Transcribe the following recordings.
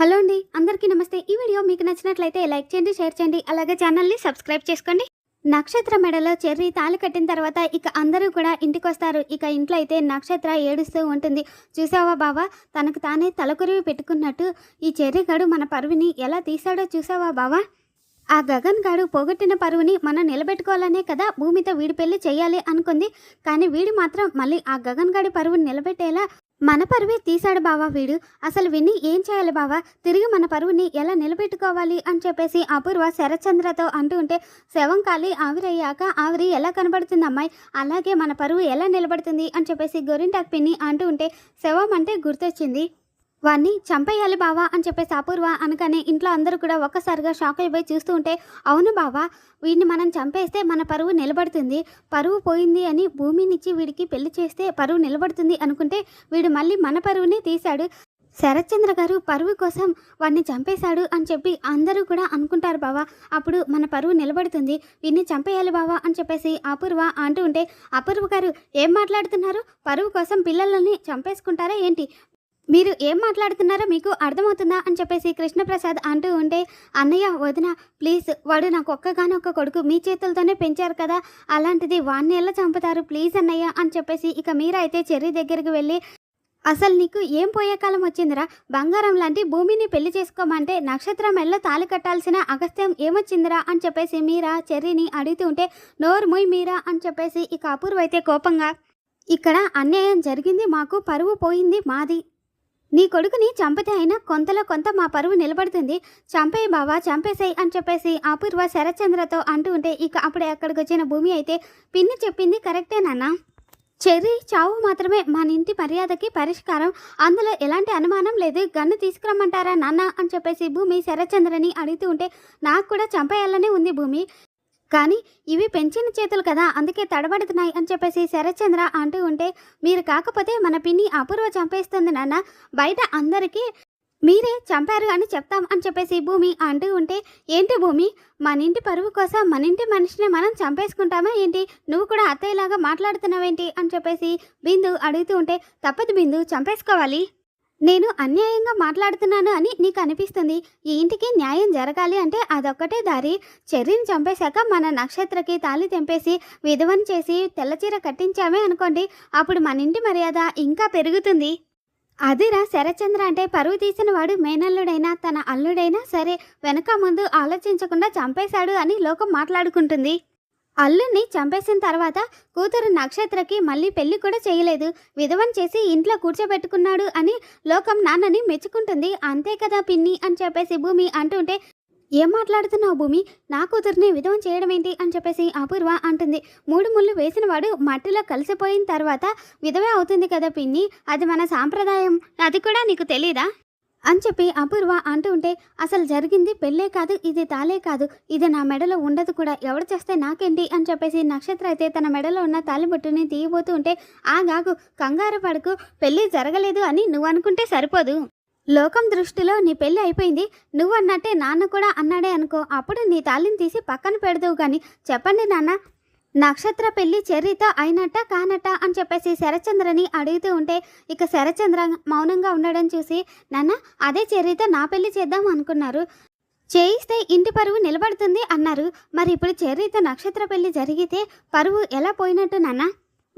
Hello అండి అందరికీ నమస్తే. ఈ వీడియో మీకు నచ్చినట్లయితే లైక్ చేయండి షేర్ చేయండి అలాగే ఛానల్ని సబ్స్క్రైబ్ చేసుకోండి. నక్షత్ర మెడలో చెర్రీ తాళి కట్టిన తర్వాత ఇక అందరూ కూడా ఇంటికి వస్తారు ఇక ఇంట్లో అయితే నక్షత్ర ఏడుస్తూ ఉంటుంది. చూసావా బావా? తనకు తానే తలకురివి పెట్టుకున్నట్టు ఈ చెర్రీ గడు మన పరువుని ఎలా తీశాడో చూసావా బావా? ఆ గగన్ గాడు పోగొట్టిన పరువుని మనం నిలబెట్టుకోవాలనే కదా భూమితో వీడి పెళ్ళి చేయాలి అనుకుంది. కానీ వీడు మాత్రం మళ్ళీ ఆ గగన్ గాడి పరువుని నిలబెట్టేలా మన పరువే తీశాడు బావా వీడు. అసలు విని ఏం చేయాలి బావా? తిరిగి మన పరువుని ఎలా నిలబెట్టుకోవాలి అని చెప్పేసి అపూర్వ శరచంద్రతో అంటూ ఉంటే శవం కాలి ఆవిరయ్యాక ఆవిరి ఎలా కనబడుతుంది అమ్మాయి? అలాగే మన పరువు ఎలా నిలబడుతుంది అని చెప్పేసి గొరింటాక్ పిన్ని అంటూ ఉంటే శవం అంటే గుర్తొచ్చింది. వాణ్ణి చంపేయాలి బావా అని చెప్పేసి అపూర్వ అనగానే ఇంట్లో అందరూ కూడా ఒక్కసారిగా షాక్ అయిపోయి చూస్తూ ఉంటే అవును బావా వీడిని మనం చంపేస్తే మన పరువు నిలబడుతుంది. పరువు పోయింది అని భూమినిచ్చి వీడికి పెళ్ళి చేస్తే పరువు నిలబడుతుంది అనుకుంటే వీడు మళ్ళీ మన పరువుని తీశాడు. శరత్చంద్ర గారు పరువు కోసం వాడిని చంపేశాడు అని చెప్పి అందరూ కూడా అనుకుంటారు బావా. అప్పుడు మన పరువు నిలబడుతుంది. వీడిని చంపేయాలి బావా అని చెప్పేసి అపూర్వ అంటూ ఉంటే అపూర్వ గారు ఏం మాట్లాడుతున్నారు? పరువు కోసం పిల్లలని చంపేసుకుంటారా ఏంటి? మీరు ఏం మాట్లాడుతున్నారో మీకు అర్థమవుతుందా అని చెప్పేసి కృష్ణప్రసాద్ అంటూ ఉంటే అన్నయ్య వదిన ప్లీజ్ వాడు నాకు ఒక్కగానొక్క కొడుకు మీ చేతులతోనే పెంచారు కదా అలాంటిది వాణ్ణి ఎలా చంపుతారు? ప్లీజ్ అన్నయ్య అని చెప్పేసి ఇక మీరైతే చెర్రీ దగ్గరికి వెళ్ళి అసలు నీకు ఏం పోయే కాలం వచ్చిందిరా? బంగారం లాంటి భూమిని పెళ్ళి చేసుకోమంటే నక్షత్రం ఎలా తాలి కట్టాల్సిన అగస్త్యం ఏమొచ్చిందిరా? అని చెప్పేసి మీరా చెర్రీని అడుగుతూ ఉంటే నోరు మొయ్ మీరా అని చెప్పేసి ఇక అపూర్వైతే కోపంగా ఇక్కడ అన్యాయం జరిగింది మాకు పరువు పోయింది మాది నీ కొడుకుని చంపితే అయినా కొంతలో కొంత మా పరువు నిలబడుతుంది. చంపేయి బావా చంపేసేయి అని చెప్పేసి అపూర్వ శరత్చంద్రతో అంటూ ఉంటే ఇక అప్పుడే అక్కడికి వచ్చిన భూమి అయితే పిన్ని చెప్పింది కరెక్టే నాన్న. చెర్రీ చావు మాత్రమే మన ఇంటి మర్యాదకి పరిష్కారం. అందులో ఎలాంటి అనుమానం లేదు. గన్ను తీసుకురమ్మంటారా నాన్న అని చెప్పేసి భూమి శరత్చంద్రని అడుగుతూ ఉంటే నాకు కూడా చంపేయాలనే ఉంది భూమి. కానీ ఇవి పెంచిన చేతులు కదా అందుకే తడబడుతున్నాయి అని చెప్పేసి శరత్చంద్ర అంటూ ఉంటే మీరు కాకపోతే మన పిన్ని అపూర్వ చంపేస్తుంది నాన్న బయట అందరికీ మీరే చంపారు అని చెప్తాం అని చెప్పేసి భూమి అంటూ ఉంటే ఏంటి భూమి? మన ఇంటి పరువు కోసం మన ఇంటి మనిషిని మనం చంపేసుకుంటామా ఏంటి? నువ్వు కూడా అత్తయ్యలాగా మాట్లాడుతున్నావేంటి? అని చెప్పేసి బిందు అడుగుతూ ఉంటే తప్పదు బిందు చంపేసుకోవాలి. నేను అన్యాయంగా మాట్లాడుతున్నాను అని నీకు అనిపిస్తుంది. ఈ ఇంటికి న్యాయం జరగాలి అంటే అదొక్కటే దారి. చెర్రీని చంపేశాక మన నక్షత్రకి తాళి తెంపేసి విధవని చేసి తెల్లచీర కట్టించామే అనుకోండి. అప్పుడు మన ఇంటి మర్యాద ఇంకా పెరుగుతుంది. అదిరా శరచంద్ర అంటే పరువు తీసిన వాడు మేనల్లుడైనా తన అల్లుడైనా సరే వెనక ముందు ఆలోచించకుండా చంపేశాడు అని లోకం మాట్లాడుకుంటుంది. అల్లుణ్ణి చంపేసిన తర్వాత కూతురు నక్షత్రకి మళ్ళీ పెళ్ళి కూడా చేయలేదు. విధవం చేసి ఇంట్లో కూర్చోబెట్టుకున్నాడు అని లోకం నాన్నని మెచ్చుకుంటుంది. అంతే కదా పిన్ని అని చెప్పేసి భూమి అంటుంటే ఏం మాట్లాడుతున్నావు భూమి? నా కూతుర్ని విధవం చేయడం ఏంటి? అని చెప్పేసి అపూర్వ అంటుంది. మూడు ముళ్ళు వేసిన వాడు మట్టిలో కలిసిపోయిన తర్వాత విధవే అవుతుంది కదా పిన్ని? అది మన సాంప్రదాయం. అది కూడా నీకు తెలీదా? అని చెప్పి అపూర్వ అంటూ ఉంటే అసలు జరిగింది పెళ్ళే కాదు ఇది తాలే కాదు ఇది నా మెడలో ఉండదు కూడా ఎవడు చేస్తే నాకేంటి? అని చెప్పేసి నక్షత్ర అయితే తన మెడలో ఉన్న తాలిబొట్టుని తీయబోతూ ఉంటే ఆగాకు కంగారు పడకు పెళ్ళి జరగలేదు అని నువ్వు అనుకుంటే సరిపోదు. లోకం దృష్టిలో నీ పెళ్ళి అయిపోయింది నువ్వు అన్నట్టే నాన్న కూడా అన్నాడే అనుకో అప్పుడు నీ తాళిని తీసి పక్కన పెడదువు కానీ చెప్పండి నాన్న నక్షత్ర పెళ్ళి చెర్రీతో అయినట్ట కానట్ట అని చెప్పేసి శరచంద్రని అడుగుతూ ఉంటే ఇక శరచంద్ర మౌనంగా ఉండడం చూసి నాన్న అదే చెర్రీతో నా పెళ్ళి చేద్దాం అనుకున్నారు. చేయిస్తే ఇంటి పరువు నిలబడుతుంది అన్నారు. మరి ఇప్పుడు చెర్రీతో నక్షత్ర పెళ్ళి జరిగితే పరువు ఎలా పోయినట్టు నాన్న?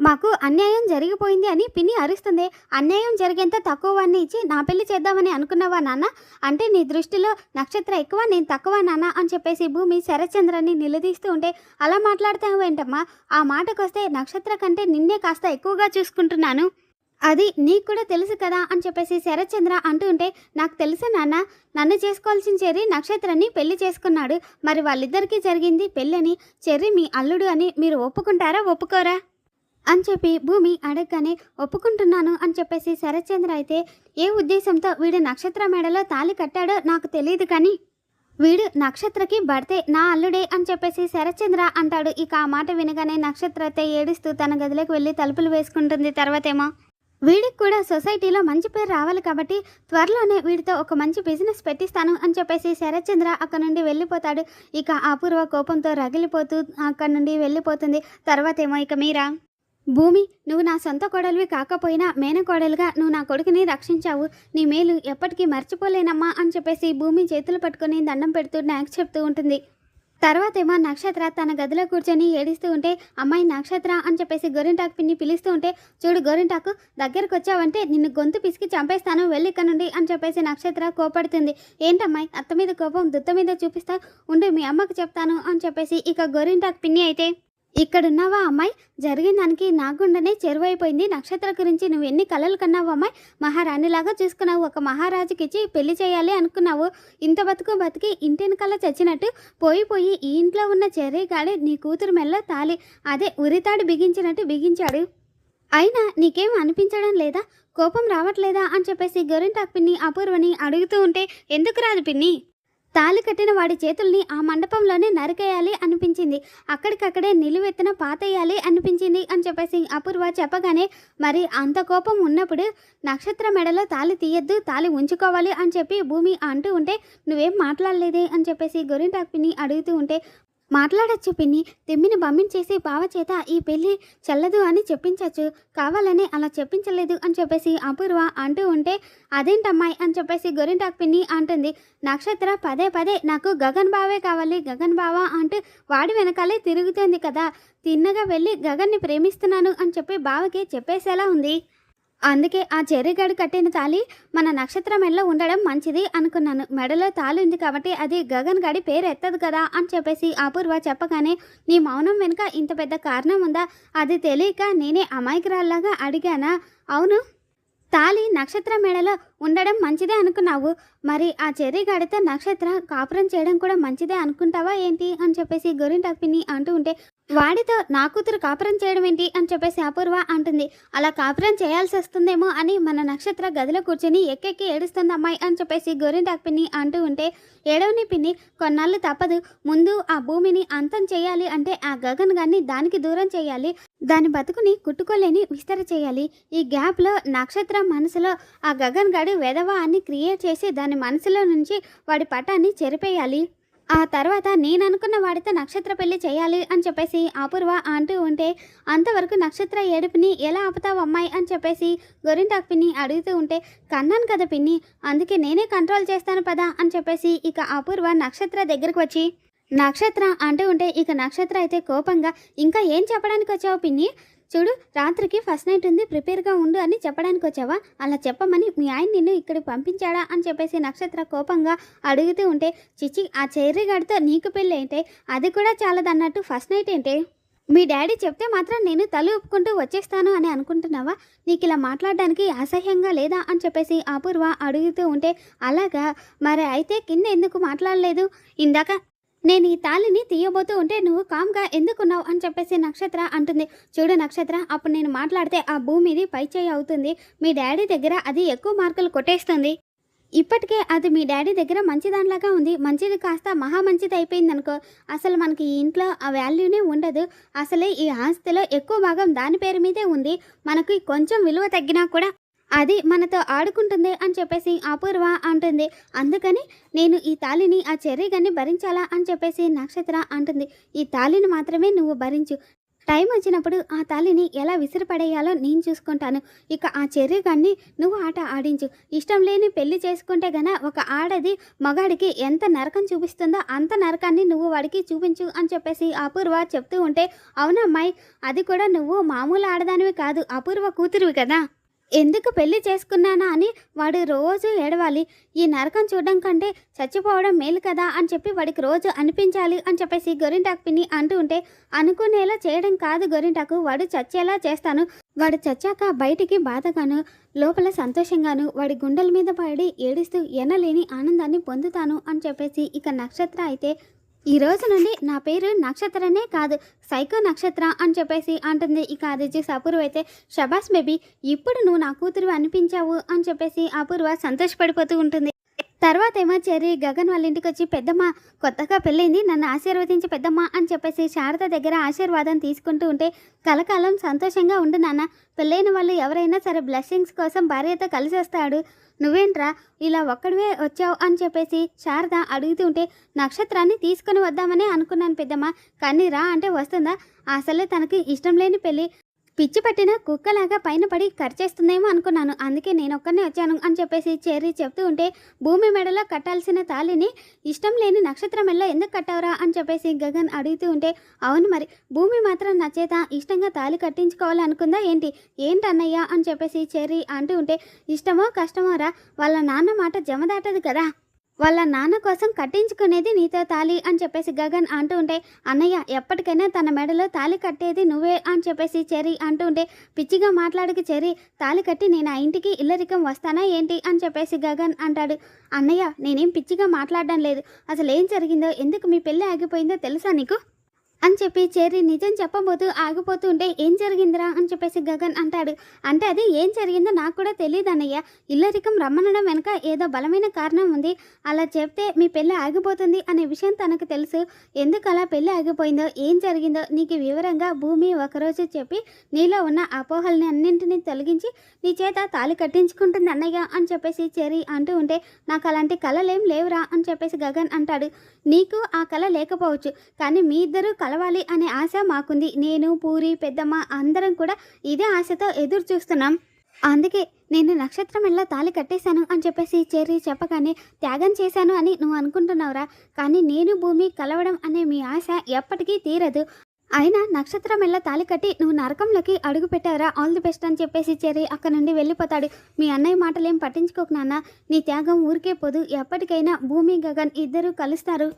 మాకు అన్యాయం జరిగిపోయింది అని పిన్ని అరుస్తుంది. అన్యాయం జరిగేంత తక్కువ వాడిని ఇచ్చి నా పెళ్ళి చేద్దామని అనుకున్నావా నాన్న? అంటే నీ దృష్టిలో నక్షత్ర ఎక్కువ నేను తక్కువ నాన్న అని చెప్పేసి భూమి శరచంద్రని నిలదీస్తూ ఉంటే అలా మాట్లాడతావేంటమ్మా ఆ మాటకొస్తే నక్షత్ర కంటే నిన్నే కాస్త ఎక్కువగా చూసుకుంటున్నాను. అది నీకు కూడా తెలుసు కదా అని చెప్పేసి శరత్చంద్ర అంటూ ఉంటే నాకు తెలుసు నాన్న. నన్ను చేసుకోవాల్సిన చెర్రి నక్షత్రాన్ని పెళ్ళి చేసుకున్నాడు. మరి వాళ్ళిద్దరికీ జరిగింది పెళ్ళని చెర్రి మీ అల్లుడు అని మీరు ఒప్పుకుంటారా ఒప్పుకోరా? అని చెప్పి భూమి అడగగానే ఒప్పుకుంటున్నాను అని చెప్పేసి శరత్చంద్ర అయితే ఏ ఉద్దేశంతో వీడు నక్షత్ర మెడలో తాళి కట్టాడో నాకు తెలియదు కానీ వీడు నక్షత్రకి భర్తే నా అల్లుడే అని చెప్పేసి శరత్చంద్ర అంటాడు. ఇక ఆ మాట వినగానే నక్షత్ర అయితే ఏడుస్తూ తన గదిలోకి వెళ్ళి తలుపులు వేసుకుంటుంది. తర్వాతేమో వీడికి కూడా సొసైటీలో మంచి పేరు రావాలి కాబట్టి త్వరలోనే వీడితో ఒక మంచి బిజినెస్ పెట్టిస్తాను అని చెప్పేసి శరత్చంద్ర అక్కడ నుండి వెళ్ళిపోతాడు. ఇక అపూర్వ కోపంతో రగిలిపోతూ అక్కడ నుండి వెళ్ళిపోతుంది. తర్వాతేమో ఇక మీరా? భూమి నువ్వు నా సొంత కోడలివి కాకపోయినా మేనకోడలుగా నువ్వు నా కొడుకుని రక్షించావు. నీ మేలు ఎప్పటికీ మర్చిపోలేనమ్మా అని చెప్పేసి భూమి చేతులు పట్టుకొని దండం పెడుతూ న్యాక్స్ చెప్తూ ఉంటుంది. తర్వాతేమో నక్షత్ర తన గదిలో కూర్చొని ఏడిస్తూ ఉంటే అమ్మాయి నక్షత్ర అని చెప్పేసి గోరింటాకు పిన్ని పిలుస్తూ ఉంటే చూడు గోరింటాకు దగ్గరకు వచ్చావంటే నిన్ను గొంతు పిసికి చంపేస్తాను వెళ్ళి ఇక్కడ నుండి అని చెప్పేసి నక్షత్ర కోపడుతుంది. ఏంటమ్మాయి అత్త మీద కోపం దుత్త మీద చూపిస్తా ఉండి మీ అమ్మకు చెప్తాను అని చెప్పేసి ఇక గోరింటాకు పిన్ని అయితే ఇక్కడున్నావా అమ్మాయి? జరిగిన దానికి నా చెరువైపోయింది. నక్షత్ర గురించి నువ్వు ఎన్ని కలలు కన్నావు అమ్మాయి? మహారాణిలాగా చూసుకున్నావు. ఒక మహారాజుకి ఇచ్చి పెళ్ళి చేయాలి అనుకున్నావు. ఇంత బతుకు బతికి ఇంటినకల్లా చచ్చినట్టు పోయి పోయి ఈ ఇంట్లో ఉన్న చెర్రీగాడే నీ కూతురు మెల్ల తాలి. అదే ఉరితాడు బిగించినట్టు బిగించాడు. అయినా నీకేం అనిపించడం లేదా? కోపం రావట్లేదా? అని చెప్పేసి గొరింటాక్ పిన్ని అపూర్వని అడుగుతూ ఉంటే ఎందుకు రాదు పిన్ని? తాళి కట్టిన వాడి చేతుల్ని ఆ మండపంలోనే నరికేయాలి అనిపించింది. అక్కడికక్కడే నిలువెత్తిన పాతేయాలి అనిపించింది అని చెప్పేసి అపూర్వ చెప్పగానే మరి అంత కోపం ఉన్నప్పుడు నక్షత్ర మెడలో తాళి తీయద్దు తాళి ఉంచుకోవాలి అని చెప్పి భూమి అంటూ ఉంటే నువ్వేం మాట్లాడలేదే అని చెప్పేసి గొరింటాక్పిని అడుగుతూ ఉంటే మాట్లాడచ్చు పిన్ని. తెమ్మిని పంపించేసి బావ చేత ఈ పెళ్ళి చెల్లదు అని చెప్పించచ్చు. కావాలని అలా చెప్పించలేదు అని చెప్పేసి అపూర్వ అంటూ ఉంటే అదేంటమ్మాయి? అని చెప్పేసి గొరింటాక్ పిన్ని అంటుంది. నక్షత్ర పదే పదే నాకు గగన్ బావే కావాలి. గగన్ బావా అంటూ వాడి వెనకాలే తిరుగుతుంది కదా. తిన్నగా వెళ్ళి గగన్ని ప్రేమిస్తున్నాను అని చెప్పి బావకి చెప్పేసేలా ఉంది. అందుకే ఆ చెర్రిగాడు కట్టిన తాళి మన నక్షత్రం మెడలో ఉండడం మంచిది అనుకున్నాను. మెడలో తాళి ఉంది కాబట్టి అది గగన్ గడి పేరు ఎత్తదు కదా అని చెప్పేసి అపూర్వ చెప్పగానే నీ మౌనం వెనుక ఇంత పెద్ద కారణం ఉందా? అది తెలియక నేనే అమాయకురాల్లాగా అడిగానా? అవును. తాళి నక్షత్ర మెడలో ఉండడం మంచిదే అనుకున్నావు. మరి ఆ చెర్రీ గడితో నక్షత్ర కాపురం చేయడం కూడా మంచిదే అనుకుంటావా ఏంటి? అని చెప్పేసి గొరింటప్పిని అంటూ ఉంటే వాడితో నా కూతురు కాపురం చేయడం ఏంటి అని చెప్పేసి అపూర్వ అంటుంది. అలా కాపురం చేయాల్సి వస్తుందేమో అని మన నక్షత్ర గదిలో కూర్చొని ఎక్కెక్కి ఏడుస్తుంది అమ్మాయి అని చెప్పేసి గోరింటాక్ పిన్ని అంటూ ఉంటే ఏడవని పిన్ని కొన్నాళ్ళు తప్పదు. ముందు ఆ భూమిని అంతం చేయాలి అంటే ఆ గగన్ గాన్ని దానికి దూరం చేయాలి. దాని బతుకుని కుట్టుకోలేని విస్తర చేయాలి. ఈ గ్యాప్లో నక్షత్రం మనసులో ఆ గగన్ గాడు వెధవా అని క్రియేట్ చేసి దాని మనసులో నుంచి వాడి పటాన్ని చెరిపేయాలి. ఆ తర్వాత నేను అనుకున్న వాడితో నక్షత్ర పెళ్ళి చేయాలి అని చెప్పేసి అపూర్వ అంటూ ఉంటే అంతవరకు నక్షత్ర ఏడుపుని ఎలా ఆపుతావు అమ్మాయి అని చెప్పేసి గొరింటాకు పిన్ని అడుగుతూ ఉంటే కన్నాను కదా పిన్ని అందుకే నేనే కంట్రోల్ చేస్తాను పదా అని చెప్పేసి ఇక అపూర్వ నక్షత్ర దగ్గరకు వచ్చి నక్షత్ర అంటూ ఉంటే ఇక నక్షత్ర అయితే కోపంగా ఇంకా ఏం చెప్పడానికి వచ్చావు పిన్ని? చూడు రాత్రికి ఫస్ట్ నైట్ ఉంది ప్రిపేర్గా ఉండు అని చెప్పడానికి వచ్చావా? అలా చెప్పమని మీ ఆయన నిన్ను ఇక్కడికి పంపించాడా అని చెప్పేసి నక్షత్ర కోపంగా అడుగుతూ ఉంటే చిచి ఆ చెర్రిగాడితో నీకు పెళ్ళి ఏంటే? అది కూడా చాలదన్నట్టు ఫస్ట్ నైట్ ఏంటే? మీ డాడీ చెప్తే మాత్రం నేను తల ఒప్పుకుంటూ వచ్చేస్తాను అని అనుకుంటున్నావా? నీకు ఇలా మాట్లాడడానికి అసహ్యంగా లేదా అని చెప్పేసి అపూర్వ అడుగుతూ ఉంటే అలాగా? మరి అయితే కింద ఎందుకు మాట్లాడలేదు? ఇందాక నేను ఈ తాళిని తీయబోతూ ఉంటే నువ్వు కామ్గా ఎందుకున్నావు అని చెప్పేసి నక్షత్ర అంటుంది. చూడు నక్షత్ర అప్పుడు నేను మాట్లాడితే ఆ భూమిది పైచేయి అవుతుంది. మీ డాడీ దగ్గర అది ఎక్కువ మార్కులు కొట్టేస్తుంది. ఇప్పటికే అది మీ డాడీ దగ్గర మంచిదానిలాగా ఉంది. మంచిది కాస్త మహా మంచిది అయిపోయింది అనుకో అసలు మనకి ఈ ఇంట్లో ఆ వాల్యూనే ఉండదు. అసలే ఈ ఆస్తిలో ఎక్కువ భాగం దాని పేరు మీదే ఉంది. మనకి కొంచెం విలువ తగ్గినా కూడా అది మనతో ఆడుకుంటుంది అని చెప్పేసి అపూర్వ అంటుంది. అందుకని నేను ఈ తాళిని ఆ చెర్రీగాన్ని భరించాలా అని చెప్పేసి నక్షత్ర అంటుంది. ఈ తాళిని మాత్రమే నువ్వు భరించు. టైం వచ్చినప్పుడు ఆ తాళిని ఎలా విసిరిపడేయాలో నేను చూసుకుంటాను. ఇక ఆ చెర్రీగాన్ని నువ్వు ఆట ఆడించు. ఇష్టం లేని పెళ్ళి చేసుకుంటే గన ఒక ఆడది మగాడికి ఎంత నరకం చూపిస్తుందో అంత నరకాన్ని నువ్వు వాడికి చూపించు అని చెప్పేసి అపూర్వ చెప్తూ ఉంటే అవునమ్మాయి అది కూడా నువ్వు మామూలు ఆడదానివి కాదు అపూర్వ కూతురువి కదా? ఎందుకు పెళ్ళి చేసుకున్నానా అని వాడు రోజు ఏడవాలి. ఈ నరకం చూడడం కంటే చచ్చిపోవడం మేలు కదా అని చెప్పి వాడికి రోజు అనిపించాలి అని చెప్పేసి గొరింటాకు పిన్ని అంటూ ఉంటే అనుకునేలా చేయడం కాదు గొరింటాకు. వాడు చచ్చేలా చేస్తాను. వాడు చచ్చాక బయటికి బాధగాను లోపల సంతోషంగాను వాడి గుండెల మీద పడి ఏడుస్తూ ఎనలేని ఆనందాన్ని పొందుతాను అని చెప్పేసి ఇక నక్షత్ర అయితే ఈ రోజు నుండి నా పేరు నక్షత్రనే కాదు సైకో నక్షత్ర అని చెప్పేసి అంటుంది. ఇక అది చూసి అపూర్వ అయితే షబాస్ బేబీ ఇప్పుడు నువ్వు నా కూతురు అనిపించావు అని చెప్పేసి అపూర్వ సంతోషపడిపోతూ ఉంటుంది. తర్వాత ఏమో చెర్రి గగన్ వాళ్ళ ఇంటికి వచ్చి పెద్దమ్మ కొత్తగా పెళ్ళైంది నన్ను ఆశీర్వదించి పెద్దమ్మ అని చెప్పేసి శారద దగ్గర ఆశీర్వాదం తీసుకుంటూ ఉంటే కలకాలం సంతోషంగా ఉండు నాన్న. పెళ్ళైన వాళ్ళు ఎవరైనా సరే బ్లెస్సింగ్స్ కోసం భార్యతో కలిసి వస్తాడు నువ్వేంట్రా ఇలా ఒక్కడివే వచ్చావు అని చెప్పేసి శారద అడుగుతూ ఉంటే నక్షత్రాన్ని తీసుకొని వద్దామనే అనుకున్నాను పెద్దమ్మ. కానీ రా అంటే వస్తుందా? అసలే తనకి ఇష్టం లేని పెళ్ళి. పిచ్చి పట్టిన కుక్కలాగా పైన పడి ఖర్చేస్తుందేమో అనుకున్నాను. అందుకే నేను ఒక్కనే వచ్చాను అని చెప్పేసి చెర్రీ చెప్తూ ఉంటే భూమి మెడలో కట్టాల్సిన తాళిని ఇష్టం లేని నక్షత్రం మెడలో ఎందుకు కట్టావురా అని చెప్పేసి గగన్ అడుగుతూ ఉంటే అవును మరి భూమి మాత్రం నచ్చేత ఇష్టంగా తాళి కట్టించుకోవాలనుకుందా ఏంటి? ఏంటన్నయ్యా అని చెప్పేసి చెర్రీ అంటూ ఉంటే ఇష్టమో కష్టమో రా వాళ్ళ నాన్న మాట జమదాటదు కదా. వాళ్ళ నాన్న కోసం కట్టించుకునేది నీతో తాళి అని చెప్పేసి గగన్ అంటూ ఉంటే అన్నయ్య ఎప్పటికైనా తన మెడలో తాళి కట్టేది నువ్వే అని చెప్పేసి చెరి అంటూ ఉంటే పిచ్చిగా మాట్లాడక చెరి తాళి కట్టి నేను ఆ ఇంటికి ఇల్లరికం వస్తానా ఏంటి? అని చెప్పేసి గగన్ అంటాడు. అన్నయ్య నేనేం పిచ్చిగా మాట్లాడడం లేదు. అసలు ఏం జరిగిందో ఎందుకు మీ పెళ్ళి ఆగిపోయిందో తెలుసా నీకు? అని చెప్పి చెర్రీ నిజం చెప్పబోతూ ఆగిపోతూ ఉంటే ఏం జరిగిందిరా అని చెప్పేసి గగన్ అంటాడు. అంటే అది ఏం జరిగిందో నాకు కూడా తెలియదు అన్నయ్య. ఇల్లరికం రమ్మనడం వెనుక ఏదో బలమైన కారణం ఉంది. అలా చెప్తే మీ పెళ్ళి ఆగిపోతుంది అనే విషయం తనకు తెలుసు. ఎందుకు అలా పెళ్ళి ఆగిపోయిందో ఏం జరిగిందో నీకు వివరంగా భూమి ఒకరోజు చెప్పి నీలో ఉన్న అపోహల్ని అన్నింటినీ తొలగించి నీ చేత తాళి కట్టించుకుంటుంది అన్నయ్య అని చెప్పేసి చెరి అంటూ ఉంటే నాకు అలాంటి కళలేం లేవురా అని చెప్పేసి గగన్ అంటాడు. నీకు ఆ కళ లేకపోవచ్చు కానీ మీ ఇద్దరు కళ కలవాలి అనే ఆశ మాకుంది. నేను పూరి పెద్దమ్మ అందరం కూడా ఇదే ఆశతో ఎదురు చూస్తున్నాం. అందుకే నేను నక్షత్రం ఎలా తాళి కట్టేశాను అని చెప్పేసి చెర్రీ చెప్పగానే త్యాగం చేశాను అని నువ్వు అనుకుంటున్నావురా. కానీ నేను భూమి కలవడం అనే మీ ఆశ ఎప్పటికీ తీరదు. అయినా నక్షత్రం ఎలా తాళి కట్టి నువ్వు నరకంలోకి అడుగు పెట్టారా ఆల్ ది బెస్ట్ అని చెప్పేసి చెర్రీ అక్కడ నుండి వెళ్ళిపోతాడు. మీ అన్నయ్య మాటలేం పట్టించుకోకు నాన్న. నీ త్యాగం ఊరికే పోదు. ఎప్పటికైనా భూమి గగన్ ఇద్దరూ కలుస్తారు.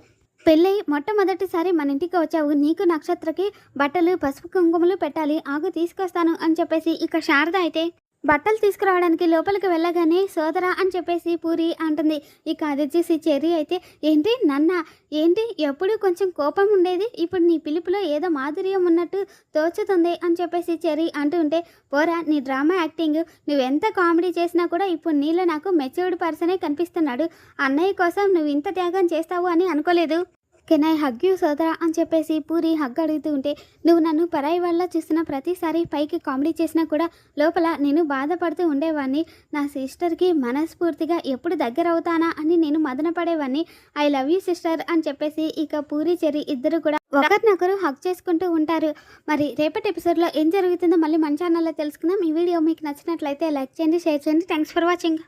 పెళ్ళై మొట్టమొదటిసారి మన ఇంటికి వచ్చావు. నీకు నక్షత్రకి బట్టలు పసుపు కుంకుమలు పెట్టాలి. ఆగు తీసుకొస్తాను అని చెప్పేసి ఇక శారద అయితే బట్టలు తీసుకురావడానికి లోపలికి వెళ్ళగానే సోదరా అని చెప్పేసి పూరి అంటుంది. ఇక అది చూసి చెర్రీ అయితే ఏంటి నన్న ఏంటి? ఎప్పుడు కొంచెం కోపం ఉండేది? ఇప్పుడు నీ పిలుపులో ఏదో మాధుర్యం ఉన్నట్టు తోచుతుంది అని చెప్పేసి చెర్రీ అంటూ ఉంటే పోరా నీ డ్రామా యాక్టింగ్ నువ్వెంత కామెడీ చేసినా కూడా ఇప్పుడు నీలో నాకు మెచ్యూర్డ్ పర్సనే కనిపిస్తున్నాడు. అన్నయ్య కోసం నువ్వు ఇంత త్యాగం చేస్తావు అని అనుకోలేదు. కెన్ ఐ హగ్ యూ సోదరా అని చెప్పేసి పూరి హగ్ అడుగుతూ ఉంటే నువ్వు నన్ను పరాయి వల్ల చూసిన ప్రతిసారి పైకి కామెడీ చేసినా కూడా లోపల నేను బాధపడుతూ ఉండేవాడిని నా సిస్టర్కి మనస్ఫూర్తిగా ఎప్పుడు దగ్గర అవుతానా అని నేను మదన పడేవాడిని ఐ లవ్ యూ సిస్టర్ అని చెప్పేసి ఇక పూరి చెరి ఇద్దరు కూడా ఒకరినొకరు హక్ చేసుకుంటూ ఉంటారు. మరి రేపటి ఎపిసోడ్లో ఏం జరుగుతుందో మళ్ళీ మన ఛానల్లో తెలుసుకుందాం. ఈ వీడియో మీకు నచ్చినట్లయితే లైక్ చేయండి షేర్ చేయండి. Thanks for watching